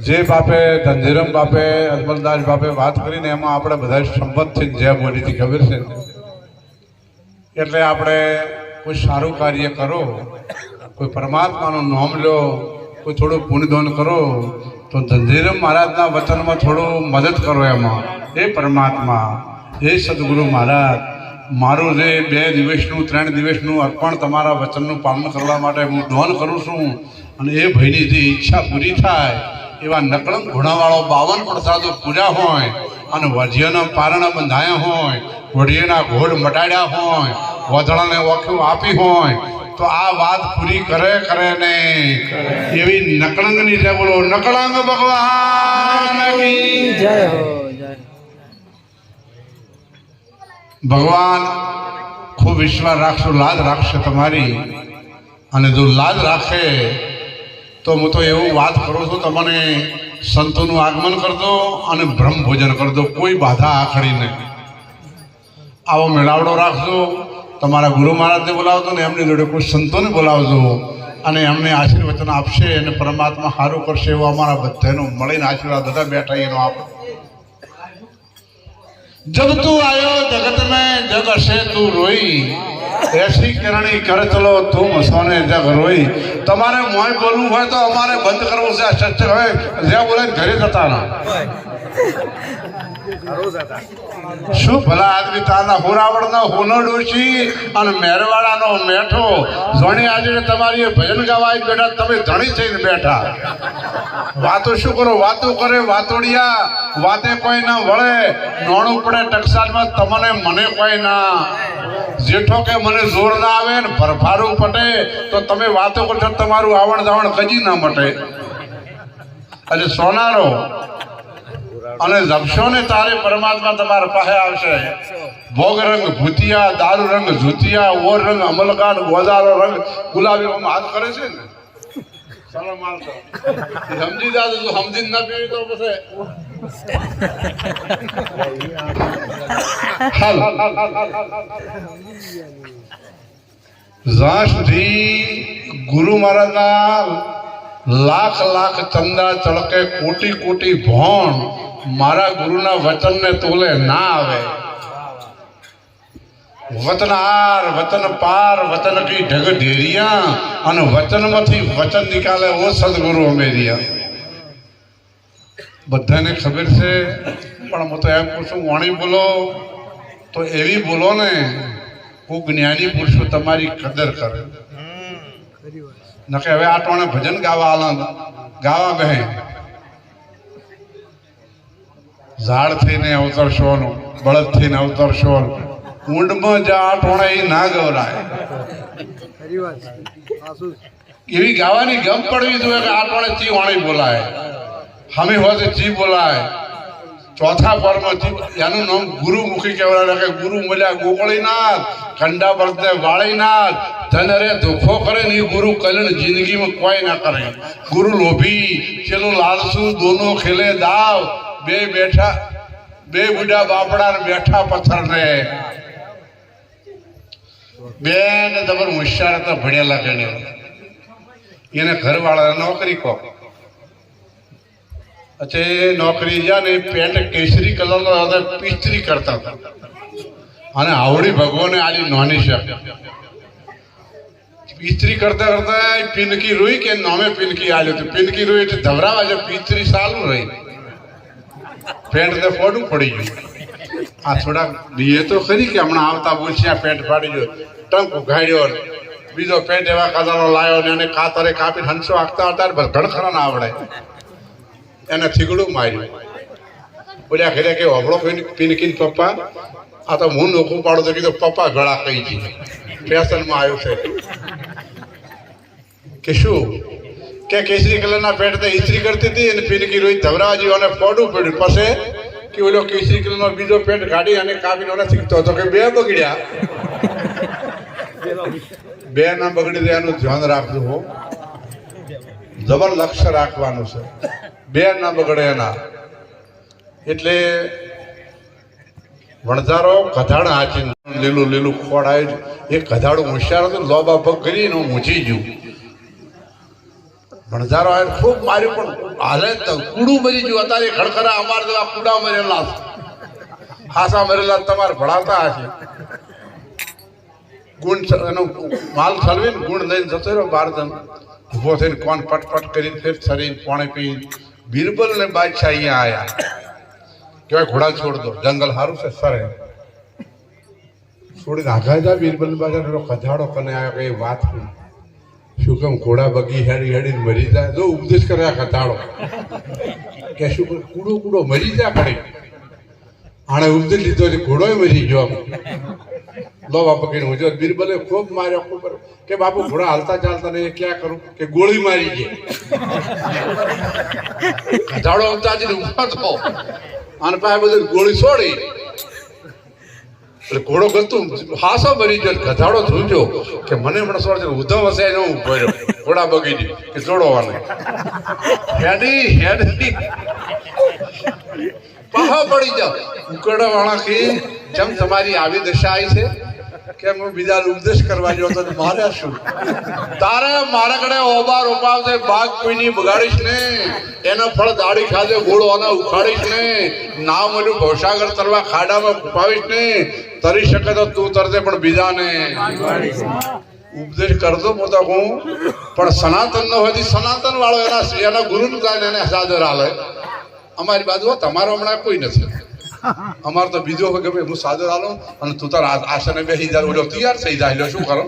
જે બાપે ધનજીરમ બાપે અજમલદાસ બાપે વાત કરીને એમાં આપણે બધા સંમત થઈને જે બોલી હતી ખબર છે. એટલે આપણે કોઈ સારું કાર્ય કરો કોઈ પરમાત્માનું નામ લો કોઈ થોડું પુણ્યદાન કરો તો ધનજીરમ મહારાજના વચનમાં થોડું મદદ કરો એમાં. એ પરમાત્મા એ સદગુરુ મહારાજ મારું જે બે દિવસનું ત્રણ દિવસનું અર્પણ તમારા વચનનું પાલન કરવા માટે હું દોન કરું છું અને એ ભાઈની જે ઈચ્છા પૂરી થાય એવા નકળમ ઘોડાવાળો બાવન પ્રસાદો પૂજા હોય અને વજ્યના પારણા બંધાયા હોય વઢિયાના ઘોડ મટાડ્યા હોય વધળાને ઓખ્યું આપી હોય તો આ વાત પૂરી કરે કરે ને એવી નકળંગની છે બોલો નકળંગ ભગવાન જય હો જય ભગવાન ખૂબ વિશ્વાસ રાખશો, લાજ રાખશે તમારી. અને જો લાજ રાખે, તો હું તો એવું વાત કરું છું, તમને સંતોનું આગમન કરજો અને બ્રહ્મ ભોજન કરજો, કોઈ બાધા આખડી નહીં. આવો મેળાવડો રાખજો, તમારા ગુરુ મહારાજને બોલાવજો ને એમની જોડે કોઈ સંતોને બોલાવજો અને એમને આશીર્વચન આપશે અને પરમાત્મા સારું કરશે એવો અમારા બધાનો મળીને આશીર્વાદ, બધા બેઠા એનો આપો જબ તું આયો, જગત મેં જગ હશે તું રોઈ. એસી કરણી કર ચલો તું સોને જગ રોઈ. તમારે મોય બોલવું હોય તો અમારે બંધ કરવું છે સત્ય હોય. જ્યાં બોલે ઘરે જતા ના શું ભલા આદમી તાના હોરાવળનો હોનો ડોશી અને મેરવાડાનો મેઠો? જોણી આજે તમારી ભજન ગાવાય બેઠા, તમે ધણી થઈને બેઠા. વાતો શું કરો? વાતો કરે વાતોડિયા, વાતે કોઈ ના વળે. નોણું પડે ટકસાલમાં, તમને મને કોઈ ના. જેઠો કે મને જોર ના આવે ને ભરફારું પટે, તો તમે વાતો કરશો તમારું આવણ જાવણ કજી ના મટે. અને સોનારો અને જપશો ને તારે પરમાત્મા તમારા પાસે આવશે. ભોગ રંગ ભૂતિયા, દારૂ રંગ જૂતિયા, ઓર રંગ અમલકાન ગોદારો રંગ ગુલાબી હાથ કરે છે ને? સમજી જો ના ગુરુ મહારાજના લાખ લાખ ચંદા ચળકે કોટી કોટી ભોણ મારા ગુરુના વચનને તોલે ના આવે. વતન આર વતન પાર વતન કી ઢગ ઢેરિયા અને વચનમાંથી વચન નિકાલે ઓ સદગુરુ અમેરિયા. બધાને ખબર છે પણ હું તો એમ પૂછું વાણી બોલો. તો એવી બોલો ને હું જ્ઞાની પુરુષો તમારી કદર કરે. નકે હવે આ ટોણે ભજન ગાવા આલા ગાવા બે ઝાડ થઈને અવતરશોનું, બળદ થઈને અવતરશો ઊંડમાં જા આ ટોણે ઈ ના ગવરાય. એવી ગાવાની ગમ પડવી જોઈએ કે આ ટોણે ચી વાણી બોલાય. હમી હોય ચી બોલાય. ચોથા પરમાં એનું નામ ગુરુમુખી કહેવાય. કે ગુરુ મળ્યા ગોકળીનાથ, ખંડા બળદે વાળીનાથ ધન રે ધોખો કરે ને એ ગુરુ કલ્યાણ જિંદગીમાં કોઈ ના કરે. ગુરુ લોભી, ચેલું લાલસુ, દોનો ખેલે દાવ બે બેઠા, બે બુઢા બાપડા બેઠા પથ્થર ને બેન તમાર હોશિયાર હતા, ભણેલા ગણે એને ઘરવાળા નોકરી કહો. અચ્છા, એ નોકરી જ્યાં ને પેન્ટ કેસરી કલરનો હતો પિસ્ત્રી કરતા હતા. અને આવડી ભગવાને આલી નોની છે. પિસ્ત્રી કરતા કરતા પિનકી રોઈ કે નોમે પિનકી આલ્યું હતું પિનકી રોઈ એટલે ધવરાવા છે પિસ્ત્રી સારું રહી. પેન્ટ ને ફોડું પડી ગયું. આ થોડાક બીએ તો ખરી કે હમણાં આવતા બોલશિયા પેન્ટ ફાડી ગયો. ટંક ઉઘાડ્યો ને બીજો પેન્ટ એવા કલરનો લાવ્યો ને એને ખાતરે કાપી હંસો આખતા હતા ઘણખરા ના આવડે. એને થીગડું માર્યું. બોલ્યા ખરે કે હોબળો પિનકીન પપ્પા? આ તો હું નોખું પાડું તો કીધું, પપ્પા, ગળા કહી છે? ફેશનમાં આવ્યું છે. કે શું? કે કેસરી કલરના પેન્ટ તો ઇસ્ત્રી કરતી હતી અને પિનકી રોહિત ધવરાજી અને ફોડું પડ્યું. પછી કે ઓલો કેસરી કલરનો બીજો પેન્ટ કાઢી અને કાપીને ઓને શીખતો હતો. કે બે બગડ્યા. બે ના બગડી એનું ધ્યાન રાખજો હો. જબર લક્ષ્ય રાખવાનું છે. બે ના બગડે એના. એટલે વણઝારો કધાડ હાચી લીલું લીલું ખોડાય એ કધાડું હોશિયાર હતું લોબા પગ કરીને હું ઊંચી ગયું. વણઝારો આવે ખૂબ માર્યું પણ હાલે કુડું મરી ગયું. અત્યારે ખડખરા અમારે જેવા કુડા મરેલા હાસા મરેલા તમારે ભણાતા હશે. ગુણ એનો માલ ઠલવીને ગુણ લઈને જતો રહ્યો બાર જણ ઊભો થઈને કોણ પટપટ કરીને ફેર છરીને પાણી પી બિરબલ ને બાદશાહ અહીંયા આયા. કહેવાય, ઘોડા છોડ દો, જંગલ સારું છે, સરે. છોડીને આઘા જા બિરબલ બાજા ખજાડો કને આવ્યો કઈ વાત નહીં. શું કેમ ઘોડા બગી હેડી હેડીને મરી જાય? જો ઉપદેશ કર્યા આ કે શું? કૂડો કૂડો મરી જાય પડે આણે ઉપદેશ લીધો છે ઘોડોય મરી ગયો લો બાપા કઈ હું બિરબલે ખૂબ માર્યો, ખૂબ કે બાપુ, ઘોડા હાલતા ચાલતા નહીં ક્યાં કરું? કે ગોળી મારી ગઈ. કજાડો અંદાજી ઊભા થો. અને પાસે બધું ગોળી છોડી. એટલે ઘોડો ગતો હાસો મરી ગયો ગધાડો ધ્રુજો કે મને હમણાં સોળ ઉધમ હશે એને હું ભર્યો ઘોડા બગી ગઈ કે જોડવાને. હેડી હેડી. પાહા પડી જાવ ઉકળા વાળા કે જેમ તમારી આવી દશા આવી છે કે હું બીજા ઉપદેશ કરવા ગયો તો મારે શું? તારે મારા કડે ઓબા રોપાવશે ભાગ કોઈની બગાડીશ ને. એનો ફળ દાડી ખાધે ગોળો અને ઉખાડીશ ને. ના મળ્યું ભવસાગર તરવા ખાડામાં કુપાવીશ ને. તરી શકે તો તું તરજે પણ બીજાને. ઉપદેશ કરતો પોતા હું. પણ સનાતન નો હોય સનાતન વાળો એના એના ગુરુ નું કારણે એને સાદર હાલે. અમારી બાજુ તમારો હમણાં કોઈ નથી. અમારે તો બીજો હોય ગમે, હું સાદર આલો અને તું તાર આસને બેસી જાય ઓલો તૈયાર થઈ જાય. એટલે શું કરો?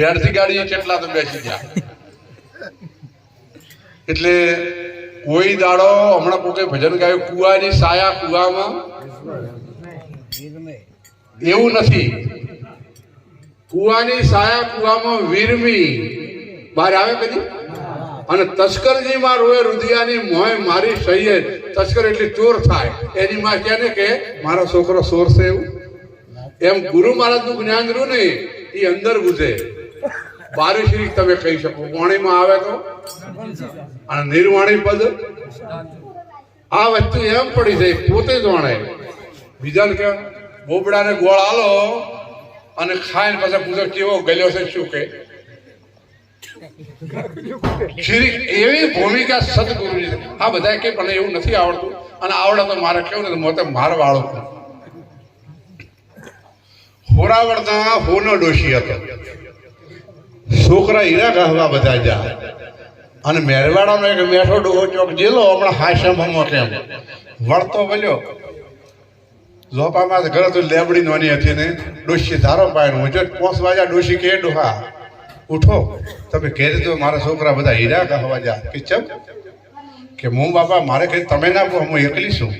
હેડથી ગાડી કેટલા તો બેસી ગયા એટલે કોઈ દાડો હમણાં પોતે ભજન ગાયું, કુવાની સાયા કુવામાં. એવું નથી. કુવાની સાયા કુવામાં વીરમી. બહાર આવે કદી અને તસ્કરજી માં રોએ રુધિયાની મોય મારી સહીએ. તસ્કર એટલે ચોર થાય. એની માં કહે? ને કે મારો છોકરો ચોર છે એવું. એમ ગુરુ મહારાજનું જ્ઞાન રહ્યું ને એ અંદર ગુજે બારી શ્રી તમે કહી શકો. વાણીમાં આવે તો? અને નિર્વાણી પદ? આ વસ્તુ એમ પડી જાય, પોતે જ વણે બીજાને કે બોબડાને ગોળ આલો અને ખાઈને પાછા પૂછો કેવો ગલ્યો છે, શું કે શ્રી એવી ભૂમિકા સદગુરુજી આ બધા કે મને એવું નથી આવડતું. અને આવડે તો મારે કેવું ને મોતે માર વાળો હોરાવડતા હોનો ડોશી હતો. છોકરા હીરા ગાહવા બધા જા અને મેરવાડાનો એક મેઠો ડોહો ચોક જેલો હમણાં હાશમમાં કેમ વળતો બોલ્યો ઝોપામાં ઘરે તો લેબડી નોની હતી ને ડોશી ધારો પાય હું જો પોસ વાજા ડોશી કે ડોહા? ઉઠો. તમે ઘેર તો મારા છોકરા બધા હીરા કહવા જા. કે ચમ? કે હું બાપા, મારે કઈ તમે ના કહો, હું એકલી છું.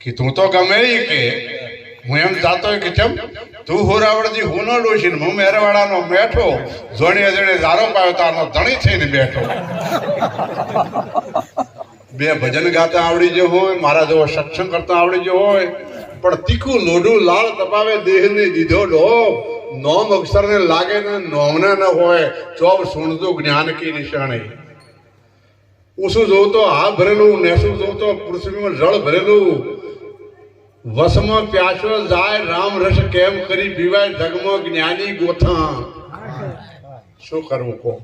કે તું તો ગમે કે હું એમ જાતો કે ચમ? તું હોરાવડજી હું ન ડોશી હું મેરવાડાનો બેઠો. જોણી જણે ઝારો પાયો તારનો ધણી થઈને બેઠો. બે ભજન ગાતા આવડી ગયો હોય, મારા જેવો સત્સંગ કરતા આવડી ગયો હોય. પણ તીખું લોઢું લાળ તપાવે દેહને દીધો ડો નોમ અક્ષરને લાગે ને નોમને ન હોય ચોબ સુણતું જ્ઞાન કી નિશાણે જોઉં જોતો આ ભરેલું નેસું જોતો પૃથ્વીમાં જળ ભરેલું. વસમાં પ્યાસો જાય, રામ રસ કેમ કરી પીવાય જગમાં જ્ઞાની ગોથા. શું કરવું કહો?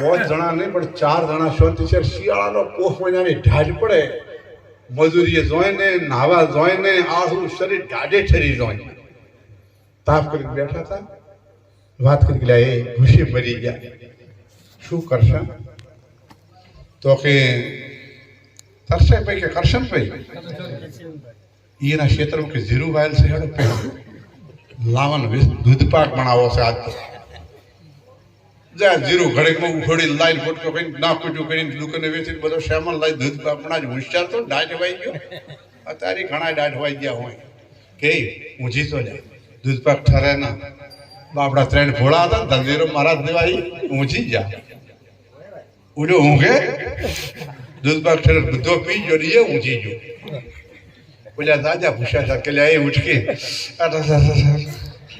પાંચ જણા નહીં, પણ ચાર જણા શાંતિ છે. શિયાળાનો પોષ મહિનાની ઢાઢ પડે. મજૂરીએ જોઈને, નાવા જોઈને આખું શરીર ઢાઢે ઠરી જોઈને. તાપ કરીને બેઠા હતા. વાત કરી ગયા એ ભૂસી મરી ગયા. શું કરશે? તો કે કરશે ભાઈ કે કરશે ભાઈ એના ક્ષેત્રમાં કે જીરું વાયલ છે પેલો. દૂધ પાક બનાવો છે આજ તો. જ્યાં જીરું ઘડીકમાં ઉખોડી લાઈન ફોટકો કરીને ના કૂટું કરીને દુકાને વેચીને બધો સામાન લાઈ દૂધ પાક જ હોશિયાર તો ડાઢ વાઈ ગયો. અત્યારે ઘણા ડાઢ વાઈ ગયા હોય. કે હું જીતો જાય. દૂધ પાક ઠરે ના બાપડા ત્રણ ભોળા હતા દલદીરો મહારાજ દેવાઈ ઊંચી જા ઉડ્યો ઊંઘે? દૂધ પાક ઠરે બધો પી ગયો ને એ ઊંચી ગયો. બોલ્યા દાદા ભૂસ્યા હતા કે એ ઉઠકી.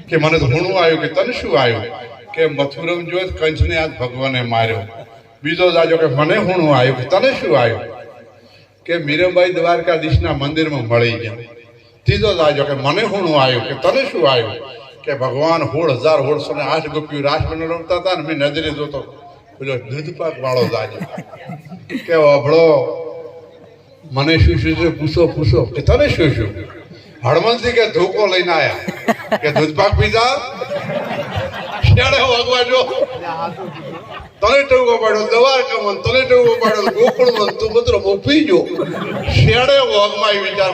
કે મને તો હુણું આવ્યું કે તને શું આવ્યું? કે મથુરમ જો કંચને આજ ભગવાને માર્યો. બીજો દાજો કે મને હુણું આવ્યું કે તને શું આવ્યું? કે મીરાબાઈ દ્વારકાધીશના મંદિરમાં મળી ગયા. ત્રીજો લાગ્યો કે મને શું આવ્યું કે તને શું આવ્યું? કે ભગવાન હોળ હજાર હોળસો ને આઠ ગોપીઓ રાસ રમતા હતા ને મેં નજરે જોતો, પેલો દૂધપાક વાળો લાગ્યો કે અભળો. મને શું શું છે? પૂછો પૂછો. કે તને શું શું? હળવંતજી કે ધોકો લઈને આયા? કે દૂધપાક પીધા? શેડે વાગવા જો તને ટૂંકો પાડ્યો દવા કમન તને ટૂંકો પાડ્યો ગોકુળ મન, તું બધો બહુ જો. શેડે વાગમાં વિચાર